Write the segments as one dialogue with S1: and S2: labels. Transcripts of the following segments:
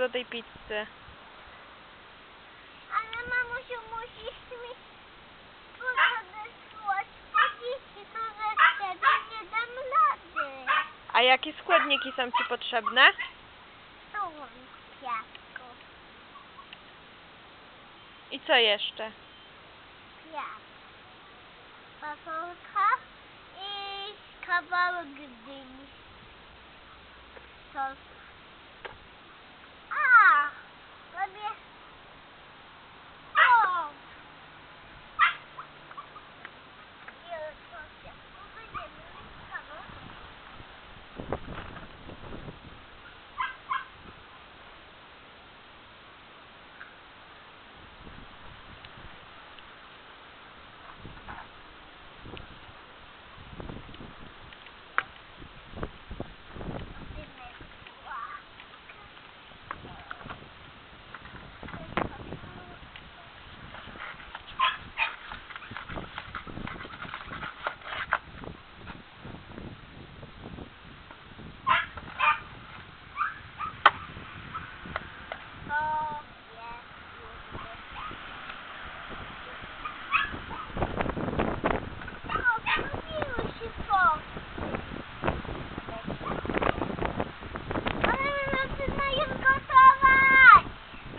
S1: do tej pizzy.
S2: Ale mamusiu, musisz mi podesłać podzieci, to że wtedy nie dam rady.
S1: A jakie składniki są Ci potrzebne?
S2: Tułon kwiatku,
S1: I co jeszcze?
S2: kwiat, fasolka i kawałek dyni. Sos.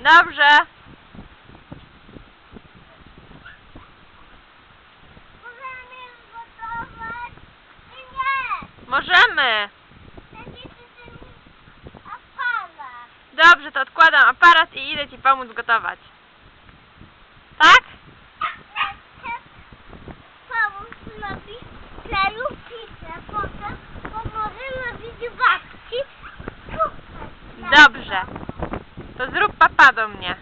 S1: Dobrze.
S2: Możemy już gotować? Czy nie?
S1: Możemy.
S2: Będzie przy tym aparat.
S1: Dobrze, to odkładam aparat i idę Ci pomóc gotować. Tak?
S2: Pomóc robić kleju pizzę, potem pomoże robić babci kupę.
S1: Dobrze. To zrób papa mnie.